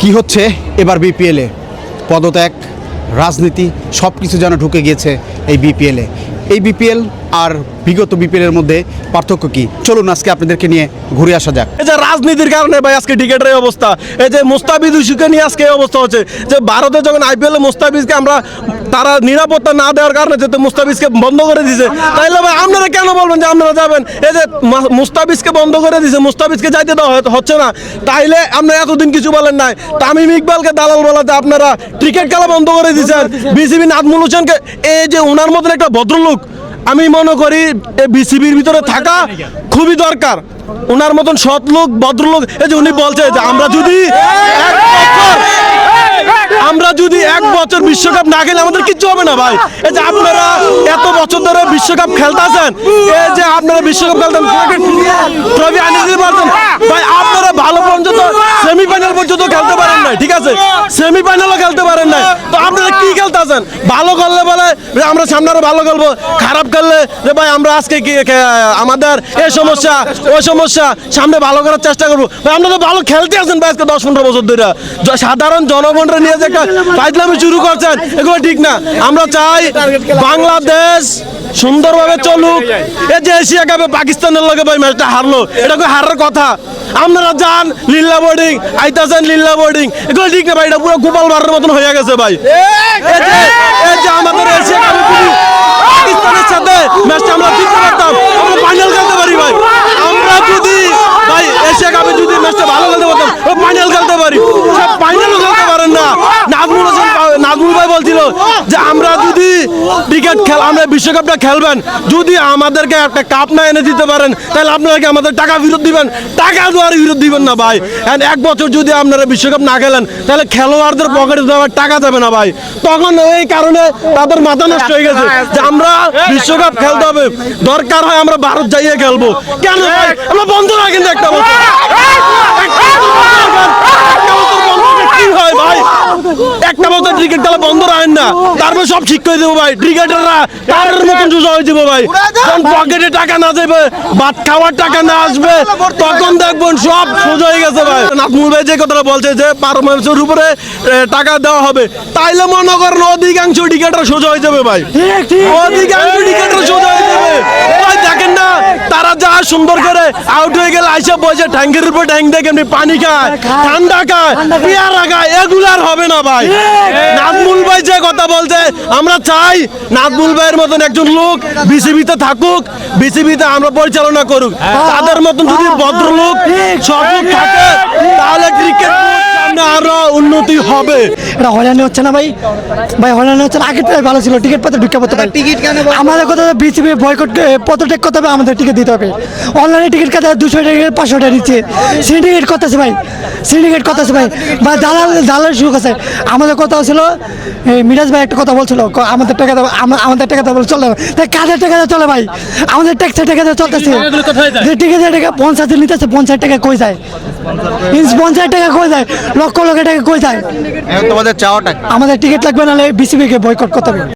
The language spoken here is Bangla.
কি হচ্ছে এবার বিপিএলে পদত্যাগ, রাজনীতি সব কিছু যেন ঢুকে গিয়েছে এই বিপিএলে এই বিপিএল আর বিগত বিপিএলের মধ্যে পার্থক্য কি? চলুন আজকে আপনাদেরকে নিয়ে ঘুরে আসা যাক। এই যে রাজনীতির কারণে ভাই আজকে টিকেটের এই অবস্থা, এই যে মুস্তাফিজ ইস্যুকে নিয়ে আজকে এই অবস্থা হচ্ছে, যে ভারতে যখন আইপিএল মুস্তাফিজকে আমরা তারা নিরাপত্তা না দেওয়ার কারণে যেহেতু মুস্তাফিজকে বন্ধ করে দিছে, তাইলে ভাই আপনারা কেন বলবেন যে আপনারা যাবেন? এই যে মুস্তাফিজকে বন্ধ করে দিছে, মুস্তাফিজকে যাইতে দেওয়া হচ্ছে না, তাইলে আপনারা এতদিন কিছু বলেন নাই। তামিম ইকবালকে দালাল বলাতে আপনারা ক্রিকেট খেলা বন্ধ করে দিয়েছেন বিসিবি নাজমুল হোসেনকে, এই যে ওনার মতন একটা ভদ্রলোক আমি মনে করি এই বিসিবির ভিতরে থাকা খুবই দরকার। ওনার মতন সৎ লোক ভদ্রলোক এই যে উনি বলছে যে আমরা যদি আমরা যদি এক বছর বিশ্বকাপ না খেলে, আমাদের কিচ্ছু হবে না ভাই। এই যে আপনারা এত বছর ধরে বিশ্বকাপ খেলতেছেন, এই যে আপনারা বিশ্বকাপ খেলতেন ট্রফি আনিয়ে দিতে পারতেন ভাই, আপনারা ভালো পর্যন্ত সেমিফাইনাল পর্যন্ত খেলতে পারেন নাই, ঠিক আছে? সেমিফাইনালও খেলতে পারেন নাই। তো আপনারা খেলতেছেন ভালো করলে বলে আমরা সামনে আরও ভালো খেলব খারাপ খেললে যে ভাই, আমরা আজকে আমাদের এই সমস্যা ওই সমস্যা, সামনে ভালো করার চেষ্টা করব। ভাই আমরা তো ভালো খেলতে আছেন ভাই আজকে দশ পনেরো বছর ধরে। সাধারণ জনগণরা নিয়ে যে একটা ফাইজলামি শুরু করছেন, এগুলো ঠিক না। আমরা চাই বাংলাদেশ সুন্দরভাবে চলুক। এই যে এশিয়া কাপে পাকিস্তানের লগে ভাই ম্যাচটা হারলো এটা কি হারার কথা? আপনারা যান লিল্লা বোর্ডিং আইতা আইতাছেন লিল্লা বোর্ডিং। এগুলো ঠিক না ভাই এটা পুরো গোপাল ভাড়ের মতন হয়ে গেছে ভাই। এই যে আমাদের এশিয়া কাপে পাকিস্তানের সাথে ম্যাচটা আমরা জিততে পারতাম আমরা ফাইনাল খেলতে পারি ভাই আমরা যদি ভাই এশিয়া কাপে যদি ম্যাচটা ভালো খেলতে পারতাম ফাইনাল খেলতে পারি সব ফাইনালও খেলতে পারেন না নাজমুল হোসেন নাজমুল ভাই বলছিল যে আমরা যদি ক্রিকেট খেল আমরা বিশ্বকাপটা খেলবেন, যদি আমাদেরকে একটা কাপ না এনে দিতে পারেন, তাহলে আপনারা কি আমাদের টাকা ফেরত দিবেন। টাকা দেওয়ার ফেরত দিবেন না ভাই। এক বছর যদি আপনারা বিশ্বকাপ না খেলেন, তাহলে খেলোয়াড়দের পকেটে দেওয়ার টাকা যাবে না ভাই। তখন এই কারণে তাদের মাথা নষ্ট হয়ে গেছে যে আমরা বিশ্বকাপ খেলতে হবে। দরকার হয় আমরা ভারত যাইয়ে খেলব। কেন ভাই? আমরা বন্ধ রাখেন একটা বছর বন্ধ রাখেন। কি হয় ভাই একটা বছর ক্রিকেট খেলা বন্ধ রাখেন না তারপর সব ঠিক করে দেবো ভাই। ক্রিকেটাররা তার মতন সোজা হয়ে যাব ভাই। যখন পকেটে টাকা না যাবে ভাত খাওয়ার টাকা না আসবে তখন দেখবেন সব সোজা হয়ে গেছে ভাই। নাজমুল ভাই যে কথাটা বলছে যে পারফরমেন্সের উপরে টাকা দেওয়া হবে তাইলে মনে করেন অধিকাংশ ক্রিকেটার সোজা হয়ে যাবে ভাই। অধিকাংশ ক্রিকেটার সোজা হয়ে যাবে। ভাই দেখেন না তারা যা সুন্দর করে আউট হয়ে গেলে আইসা বসে ট্যাঙ্কের উপর ট্যাঙ্ক দেখে এমনি পানি খায় ঠান্ডা খায় পেয়ারা খায় এগুলো আর হবে না ভাই। নাজমুল ভাই যে কথা বলছে আমরা চাই নাজমুল ভাইয়ের মতন একজন লোক বিসিবিতে থাকুক বিসিবিতে আমরা পরিচালনা করুক। তাদের মতন যদি ভদ্রলোক সব লোক থাকে তাহলে ক্রিকেট সামনে আরও উন্নতি হবে। এটা হয়রানি হচ্ছে না ভাই? ভাই হয়রানি হচ্ছে না। আগের থেকে ভালো ছিল টিকিট পাতে ঢুকে পড়তে পারি টিকিট কেন আমাদের কথা বিসিবি বয়কট পদত্যাগ করতে হবে আমাদের টিকিট দিতে হবে। অনলাইনে টিকিট কাটে দুশো টাকা পাঁচশো টাকা নিচ্ছে সিন্ডিকেট করতেছে ভাই সিন্ডিকেট করতেছে ভাই। বা দালাল দালাল শুরু করছে আমাদের কথা ছিল মিরাজ ভাই একটা কথা বলছিল আমাদের টাকা আমাদের টাকা চলে তাই কাদের টাকা চলে ভাই? আমাদের ট্যাক্সের টাকা চলতেছে। যে টিকিট টাকা পঞ্চাশ নিতেছে পঞ্চাশ টাকা কই যায়? পঞ্চাশ টাকা কই যায়? লক্ষ লক্ষ টাকা কই যায়? এখন তোমাদের চাওয়াটা আমাদের টিকিট লাগবে নাহলে বিসিবিকে বয়কট করতে হবে।